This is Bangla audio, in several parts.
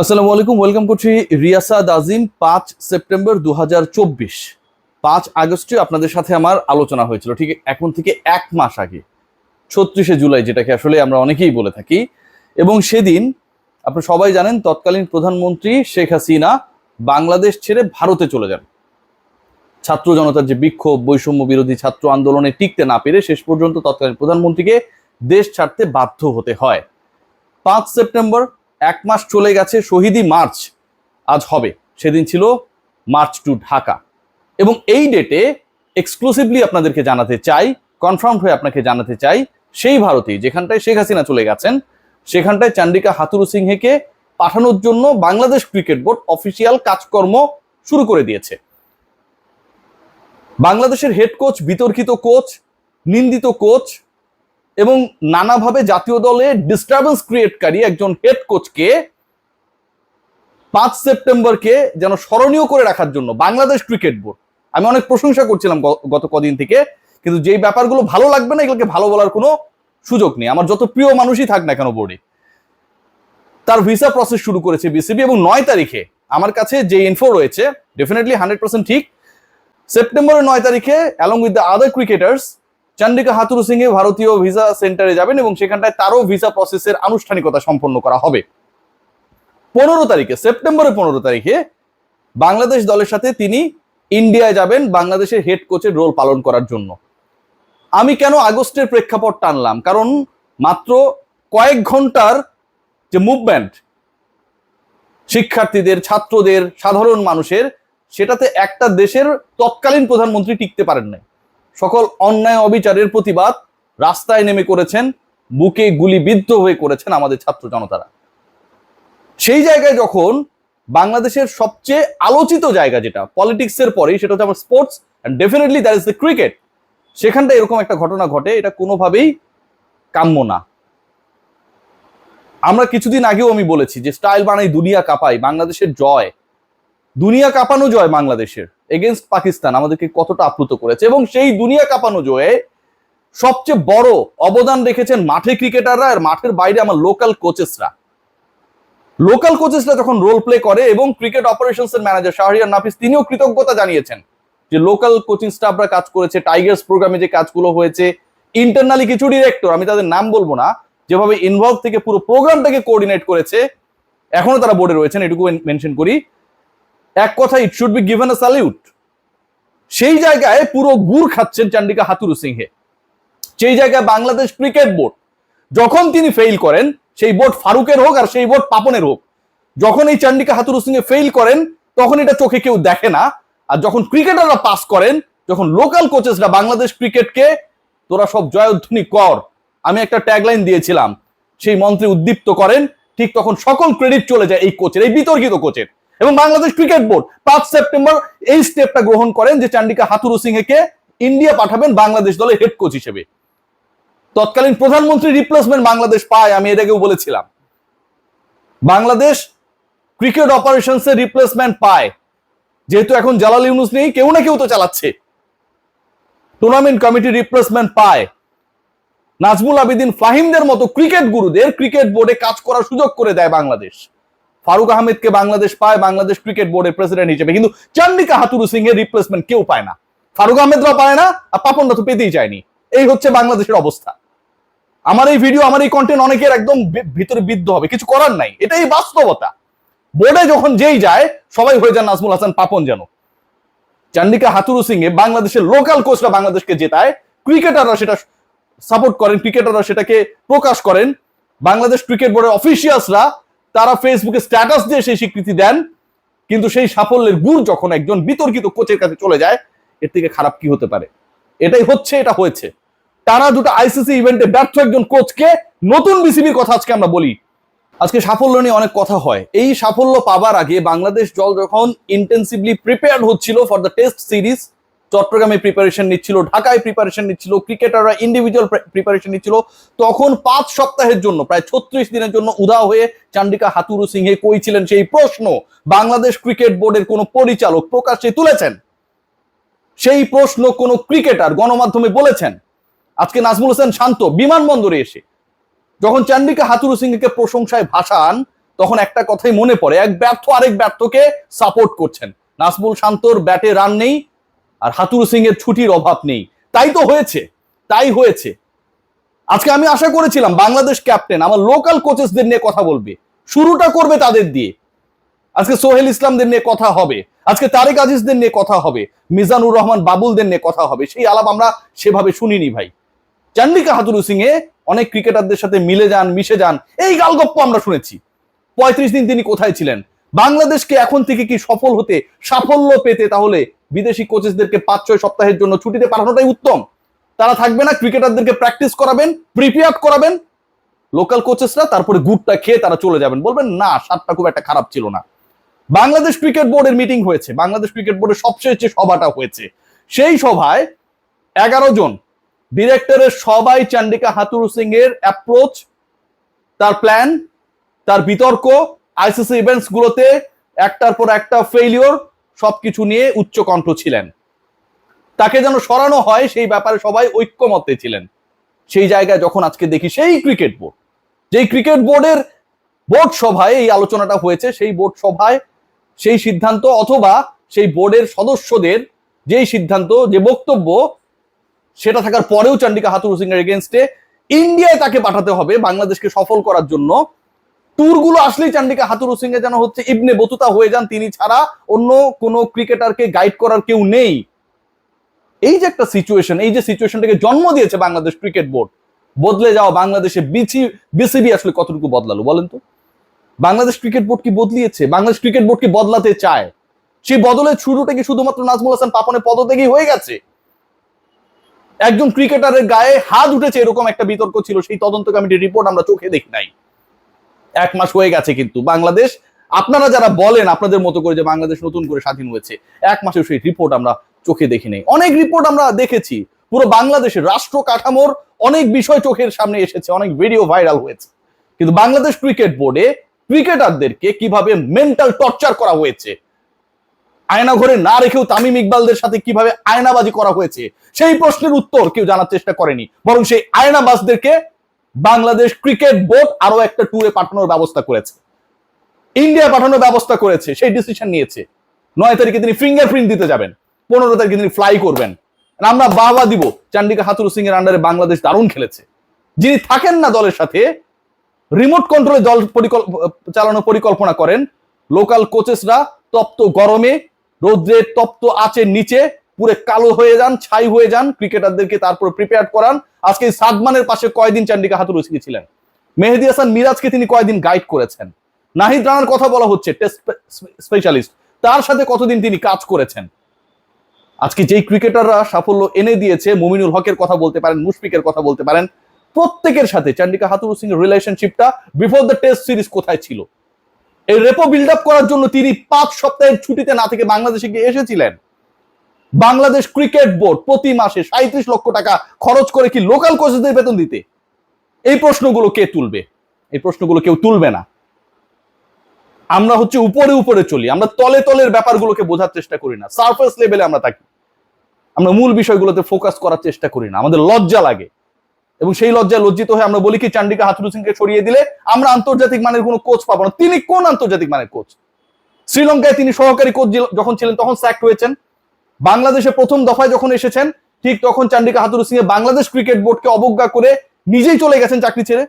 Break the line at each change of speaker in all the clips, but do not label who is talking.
আসসালামু আলাইকুম, ওয়েলকাম করছি রিয়াসাদ আজিম, পাঁচ সেপ্টেম্বর দু হাজার চব্বিশ। পাঁচ আগস্টে আপনাদের সাথে আমার আলোচনা হয়েছিল, ঠিক এখন থেকে এক মাস আগে, ছত্রিশে জুলাই, যেটাকে আসলে আমরা অনেকেই বলে থাকি। এবং সেদিন আপনি সবাই জানেন, তৎকালীন প্রধানমন্ত্রী শেখ হাসিনা বাংলাদেশ ছেড়ে ভারতে চলে যান। ছাত্র জনতার যে বিক্ষোভ, বৈষম্য বিরোধী ছাত্র আন্দোলনে টিকতে না পেরে শেষ পর্যন্ত তৎকালীন প্রধানমন্ত্রীকে দেশ ছাড়তে বাধ্য হতে হয়। পাঁচ সেপ্টেম্বর এক মাস চলে গেছে শহীদি মার্চ আজ হবে। সেদিন ছিল মার্চ টু ঢাকা। এবং এই ডেটে এক্সক্লুসিভলি আপনাদেরকে জানাতে চাই কনফার্ম হয়ে আপনাকে জানাতে চাই, সেই ভারতেই যেখানটায় শেখ হাসিনা চলে গেছেন, সেখানটায় চান্ডিকা হাতুরু সিংহেকে পাঠানোর জন্য বাংলাদেশ ক্রিকেট বোর্ড অফিসিয়াল কাজকর্ম শুরু করে দিয়েছে। বাংলাদেশের হেড কোচ বিতর্কিত কোচ নিন্দিত কোচ এবং নানাভাবে জাতীয় দলে ডিস্টারবেন্স ক্রিয়েটকারী একজন হেড কোচকে পাঁচ সেপ্টেম্বরকে যেন স্মরণীয় করে রাখার জন্য বাংলাদেশ ক্রিকেট বোর্ড আমি অনেক প্রশংসা করছিলাম গত কদিন থেকে, কিন্তু যেই ব্যাপারগুলো ভালো লাগবে না, এগুলোকে ভালো বলার কোনো সুযোগ নেই। আমার যত প্রিয় মানুষই থাক না কেন বোর্ডে তার ভিসা প্রসেস শুরু করেছে বিসিবি এবং নয় তারিখে আমার কাছে যে ইনফো রয়েছে ডেফিনেটলি হান্ড্রেড পার্সেন্ট ঠিক। সেপ্টেম্বরের নয় তারিখে along with the other cricketers Chandika Hathurusingha এ ভারতীয় ভিসা সেন্টারে যাবেন এবং সেখানটায় তারও ভিসা প্রসেসের আনুষ্ঠানিকতা সম্পন্ন করা হবে। পনেরো তারিখে, সেপ্টেম্বরের পনেরো তারিখে বাংলাদেশ দলের সাথে তিনি ইন্ডিয়ায় যাবেন, বাংলাদেশের হেড কোচের রোল পালন করার জন্য। আমি কেন আগস্টের প্রেক্ষাপট টানলাম? কারণ মাত্র কয়েক ঘণ্টার যে মুভমেন্ট শিক্ষার্থীদের, ছাত্রদের, সাধারণ মানুষের, সেটাতে একটা দেশের তৎকালীন প্রধানমন্ত্রী টিকতে পারেন নাই। সকল অন্যায় অবিচারের প্রতিবাদ রাস্তায় নেমে করেছেন, বুকে গুলিবিদ্ধ হয়ে করেছেন আমাদের ছাত্র জনতারা। সেই জায়গায় যখন বাংলাদেশের সবচেয়ে আলোচিত জায়গা যেটা পলিটিক্সের পরেই, সেটা হচ্ছে আমার sports and definitely that is the cricket সেখানটা এরকম একটা ঘটনা ঘটে, এটা কোনোভাবেই কাম্য না। আমরা কিছুদিন আগেও আমি বলেছি যে স্টাইল বানাই, দুনিয়া কাঁপাই, বাংলাদেশের জয়। দুনিয়া কাঁপানো জয় বাংলাদেশের। এগেনস্ট পাকিস্তান আমাদেরকে কতটা আপ্লুত করেছে এবং সেই দুনিয়া কাঁপানো জয়ে সবচেয়ে বড় অবদান রেখেছেন মাঠে ক্রিকেটাররা আর মাঠের বাইরে আমার লোকাল কোচেসরা লোকাল কোচেসরা যখন রোল প্লে করে এবং ক্রিকেট অপারেশনস এর ম্যানেজার শাহরিয়ার নাফিস, তিনিও কৃতজ্ঞতা জানিয়েছেন যে লোকাল কোচিং স্টাফরা কাজ করেছে টাইগার্স প্রোগ্রামে যে কাজগুলো হয়েছে ইন্টারনালি কিছু ডিরেক্টর আমি তাদের নাম বলব না, যেভাবে ইনভলভ থেকে পুরো প্রোগ্রামটাকে কোঅর্ডিনেট করেছে, এখনও তারা বোর্ডে রয়েছেন, এটুকু মেনশন করি। এক কথা it should be given a salute সেই জায়গায় পুরো গুড় খাচ্ছেন চান্ডিকা হাতুরু সিংহে। সেই জায়গায় বাংলাদেশ ক্রিকেট বোর্ড, যখন তিনি ফেইল করেন, সেই বোর্ড ফারুকের হোক আর সেই বোর্ড পাপনের হোক, যখন এই চান্ডিকা হাতুরু সিংহে ফেইল করেন, তখন এটা চোখে কেউ দেখে না। আর যখন ক্রিকেটাররা পাস করেন, যখন লোকাল কোচেসরা বাংলাদেশ ক্রিকেটকে, তোরা সব জয়ধ্বনি কর। আমি একটা ট্যাগলাইন দিয়েছিলাম। সেই মন্ত্রী উদ্দীপ্ত করেন, ঠিক তখন সকল ক্রেডিট চলে যায় এই কোচের এই বিতর্কিত কোচের এবং বাংলাদেশ ক্রিকেট বোর্ড পাঁচ সেপ্টেম্বর এই স্টেপটা গ্রহণ করেন যে চান্ডিকা হাতুরু সিংহকে ইন্ডিয়া পাঠাবেন বাংলাদেশ দলের হেড কোচ হিসেবে। তৎকালীন প্রধানমন্ত্রী রিপ্লেসমেন্ট বাংলাদেশ পায়, আমি এর আগেও বলেছিলাম। বাংলাদেশ ক্রিকেট অপারেশনস এর রিপ্লেসমেন্ট পায়। যেহেতু এখন জালাল ইউনুস নেই, কেউ না কেউ তো চালাচ্ছে। টুর্নামেন্ট কমিটি রিপ্লেসমেন্ট পায়। নাজমুল আবেদিন ফাহিমদের মতো ক্রিকেট গুরুদের ক্রিকেট বোর্ডে কাজ করার সুযোগ করে দেয় বাংলাদেশ। ফারুক আহমেদকে বাংলাদেশ পায়, বাংলাদেশ ক্রিকেট বোর্ডের প্রেসিডেন্ট হিসেবে। কিন্তু চান্ডিকা হাতুরু সিং এর রিপ্লেসমেন্ট কেউ পায় না। ফারুক আহমেদরা পায় না, আর পাপনরা তো পেতেই চায়নি। এই হচ্ছে বাংলাদেশের অবস্থা। আমার এই ভিডিও আমার এই কন্টেন্ট অনেকের একদম ভিতরে বিদ্ধ হবে। কিছু করার নাই। এটাই বাস্তবতা। বোর্ডে যখন যেই যায়, সবাই হয়ে যান নাজমুল হাসান, পাপন যেন। চান্ডিকা হাতুরু সিং এ বাংলাদেশের লোকাল কোচরা বাংলাদেশকে জেতায়। ক্রিকেটাররা সেটা সাপোর্ট করেন ক্রিকেটাররা সেটাকে প্রকাশ করেন। বাংলাদেশ ক্রিকেট বোর্ডের অফিসিয়ালসরা তারা ফেসবুকে স্ট্যাটাস দিয়ে সেই স্বীকৃতি দেন, কিন্তু সেই সাফল্যের গুড় যখন একজন বিতর্কিত কোচের কাছে চলে যায়, এর থেকে খারাপ কি হতে পারে? এটাই হচ্ছে, এটা হয়েছে। তারা দুটো আইসিসি ইভেন্টে ব্যর্থ একজন কোচকে নতুন বিসিবির কথা আজকে আমরা বলি। আজকে সাফল্য নিয়ে অনেক কথা হয়। এই সাফল্য পাবার আগে বাংলাদেশ দল যখন ইন্টেন্সিভলি প্রিপেয়ার্ড হচ্ছিল ফর দ্য টেস্ট সিরিজ চট্টগ্রামে প্রিপারেশন নিচ্ছিল, ঢাকায় প্রিপারেশন নিচ্ছিল ক্রিকেটাররা ইন্ডিভিজুয়াল প্রিপারেশন নিচ্ছিল। তখন পাঁচ সপ্তাহের জন্য, প্রায় ছত্রিশ দিনের জন্য উদা হয়ে চান্ডিকা হাতুরু সিংহে কই ছিলেন সেই প্রশ্ন বাংলাদেশ ক্রিকেট বোর্ডের কোন পরিচালক প্রকাশ্যে তুলেছেন? সেই প্রশ্ন কোন ক্রিকেটার গণমাধ্যমে বলেছেন। আজকে নাজমুল হোসেন শান্ত, বিমানবন্দরে এসে যখন চান্ডিকা হাতুরু সিংকে প্রশংসায় ভাসান, তখন একটা কথাই মনে পড়ে, এক ব্যর্থ আরেক ব্যর্থকে সাপোর্ট করছেন। নাজমুল শান্তর ব্যাটে রান নেই আর হাতুরু সিং এর ছুটির অভাব নেই। তাই তো হয়েছে, তাই হয়েছে। আজকে আমি আশা করেছিলাম বাংলাদেশ ক্যাপ্টেন আমার লোকাল কোচেসদের নিয়ে কথা বলবে। শুরুটা করবে তাদের দিয়ে। আজকে সোহেল ইসলামদের নিয়ে কথা হবে। আজকে তারেক আজিজদের নিয়ে কথা হবে। মিজানুর রহমান বাবুলদের নিয়ে কথা হবে। সেই আলাপ আমরা সেভাবে শুনিনি ভাই। চান্ডিকা হাতুরু সিং এ অনেক ক্রিকেটারদের সাথে মিলে যান, মিশে যান, এই গালগপ্প আমরা শুনেছি। পঁয়ত্রিশ দিন তিনি কোথায় ছিলেন? বাংলাদেশকে এখন থেকে কি সফল হতে সাফল্য পেতে তাহলে বিদেশি কোচেসদেরকে পাঁচ ছয় সপ্তাহের জন্য ছুটিতে পাঠানোটাই উত্তম। তারা থাকবে না ক্রিকেটারদেরকে প্র্যাকটিস করাবেন প্রিপেয়ার করাবেন লোকাল কোচেসরা তারপরে গুড়টা খেয়ে তারা চলে যাবেন। বলবেন, না, সাতটা খুব একটা খারাপ ছিল না। বাংলাদেশ ক্রিকেট বোর্ডের মিটিং হয়েছে। বাংলাদেশ ক্রিকেট বোর্ডের সবচেয়ে যে সভাটা হয়েছে, সেই সভায় এগারো জন ডিরেক্টরের সবাই চান্ডিকা হাতুরু সিং এর অ্যাপ্রোচ তার প্ল্যান তার বিতর্ক আইসিসি ইভেন্টস গুলোতে একটার পর একটা ফেইলিওর সবকিছু নিয়ে উচ্চ কণ্ঠ ছিলেন। তাকে যেন সরানো হয়, সেই ব্যাপারে সবাই ঐক্যমতে ছিলেন। সেই জায়গায় যখন আজকে দেখি সেই ক্রিকেট বোর্ড, যেই ক্রিকেট বোর্ডের বোর্ড সভায় এই আলোচনাটা হয়েছে, সেই বোর্ড সভায় সেই সিদ্ধান্ত অথবা সেই বোর্ডের সদস্যদের যেই সিদ্ধান্ত, যে বক্তব্য, সেটা থাকার পরেও চান্ডিকা হাতুরু সিং এর এগেনস্টে ইন্ডিয়ায় তাকে পাঠাতে হবে, বাংলাদেশকে সফল করার জন্য। ট্যুরগুলো আসলেই চান্ডিকা হাতুরু সিং এ যেন হচ্ছে ইবনে বতুতা হয়ে যান, তিনি ছাড়া অন্য কোনো ক্রিকেটারকে গাইড করার কেউ নেই। এই যে একটা সিচুয়েশন এই যে সিচুয়েশনটাকে জন্ম দিয়েছে বাংলাদেশ ক্রিকেট বোর্ড বদলে যাওয়া বাংলাদেশে বিসি বিসিবি আসলে কতটুকু বদলালো বলেন তো? বাংলাদেশ ক্রিকেট বোর্ড কি বদলিয়েছে? বাংলাদেশ ক্রিকেট বোর্ড কি বদলাতে চায়? সেই বদলের শুরুটা কি শুধুমাত্র নাজমুল হাসান পাপনের পদ থেকেই হয়ে গেছে? একজন ক্রিকেটারের গায়ে হাত উঠেছে এরকম একটা বিতর্ক ছিল, সেই তদন্ত কমিটির রিপোর্ট আমরা চোখে দেখি নাই। এক মাস হয়ে গেছে কিন্তু বাংলাদেশ, আপনারা যারা বলেন আপনাদের মতো করে যে বাংলাদেশ নতুন করে স্বাধীন হয়েছে, এক মাসের সেই রিপোর্ট আমরা চোখে দেখি নাই। অনেক রিপোর্ট আমরা দেখেছি, পুরো বাংলাদেশের রাষ্ট্র কাঠামোর অনেক বিষয় চোখের সামনে এসেছে, অনেক ভিডিও ভাইরাল হয়েছে। কিন্তু বাংলাদেশ ক্রিকেট বোর্ডে ক্রিকেটারদেরকে কীভাবে মেন্টাল টর্চার করা হয়েছে আয়না ঘরে না রেখেও তামিম ইকবালদের সাথে কীভাবে আয়নাবাজি করা হয়েছে, সেই প্রশ্নের উত্তর কেউ জানার চেষ্টা করেনি, বরং সেই আয়নাবাজদেরকে বাংলাদেশ ক্রিকেট বোর্ড আরও একটা ট্যুরে পাঠানোর ব্যবস্থা করেছে। ইন্ডিয়া পাঠানোর ব্যবস্থা করেছে, সেই ডিসিশন নিয়েছে। নয় তারিখে তিনি ফিঙ্গারপ্রিন্ট দিতে যাবেন, পনেরো তারিখে তিনি ফ্লাই করবেন। আমরা বাহবা দিব, চান্ডিকা হাতুরু সিং এর আন্ডারে বাংলাদেশ দারুণ খেলেছে। যিনি থাকেন না দলের সাথে রিমোট কন্ট্রোলে দল চালানোর পরিকল্পনা করেন। লোকাল কোচেসরা তপ্ত গরমে রৌদ্রের তপ্ত আচের নিচে পুরো কালো হয়ে যান, ছাই হয়ে যান, ক্রিকেটারদেরকে তারপর প্রিপেয়ার করান। আজকে সাদমানের পাশে কয়দিন চান্ডিকা হাতুরু সিং ছিলেন? মেহেদি হাসান মিরাজকে তিনি কয়দিন গাইড করেছেন? নাহিদ রানার কথা বলা হচ্ছে টেস্ট স্পেশালিস্ট তার সাথে কতদিন তিনি কাজ করেছেন? আজকে যেই ক্রিকেটাররা সাফল্য এনে দিয়েছে, মুমিনুল হকের কথা বলতে পারেন, মুশফিকের কথা বলতে পারেন, প্রত্যেকের সাথে চান্ডিকা হাতুর সিং এর রিলেশনশিপটা বিফোর দ্য টেস্ট সিরিজ কোথায় ছিল? এই রেপো বিল্ড আপ করার জন্য তিনি পাঁচ সপ্তাহের ছুটিতে না থেকে বাংলাদেশে গিয়ে এসেছিলেন। বাংলাদেশ ক্রিকেট বোর্ড প্রতি মাসে সাঁত্রিশ লক্ষ টাকা খরচ করে কি লোকাল কোচেসদের বেতন দিতে? এই প্রশ্নগুলো কে তুলবে? এই প্রশ্নগুলো কেউ তুলবে না। আমরা হচ্ছে উপরে উপরে চলি। আমরা তলে তলের ব্যাপারগুলোকে বোঝার চেষ্টা করি না। সারফেস লেভেলে আমরা থাকি। আমরা মূল বিষয়গুলোতে ফোকাস করার চেষ্টা করি না। আমাদের লজ্জা লাগে। এবং সেই লজ্জায় লজ্জিত হয়ে আমরা বলি কি, চান্ডিকা হাতুরু সিংকে সরিয়ে দিলে আমরা আন্তর্জাতিক মানের কোনো কোচ পাবো না। তিনি কোন আন্তর্জাতিক মানের কোচ শ্রীলঙ্কায় তিনি সহকারী কোচ যখন ছিলেন, তখন স্যাক্ট হয়েছেন। বাংলাদেশে প্রথম দফায় যখন এসেছেন, ঠিক তখন চান্ডিকা হাতুরু সিং বাংলাদেশ ক্রিকেট বোর্ডকে অবজ্ঞা করে নিজেই চলে গেছেন চাকরি ছেড়ে।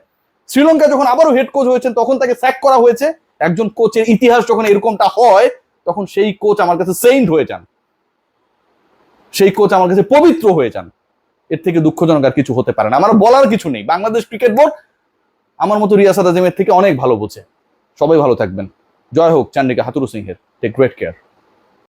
শ্রীলঙ্কা যখন আবারও হেড কোচ হয়েছেন, তখন তাকে স্যাক করা হয়েছে। একজন কোচের ইতিহাস যখন এরকমটা হয়, তখন সেই কোচ আমার কাছে সেইন্ট হয়ে যান। সেই কোচ আমার কাছে পবিত্র হয়ে যান। এর থেকে দুঃখজনক আর কিছু হতে পারে না। আমার বলার কিছু নেই। বাংলাদেশ ক্রিকেট বোর্ড আমার মতো রিয়াসাদ আজমের থেকে অনেক ভালো বোঝে। সবাই ভালো থাকবেন। জয় হোক চান্ডিকা হাতুরু সিংহের। Take great care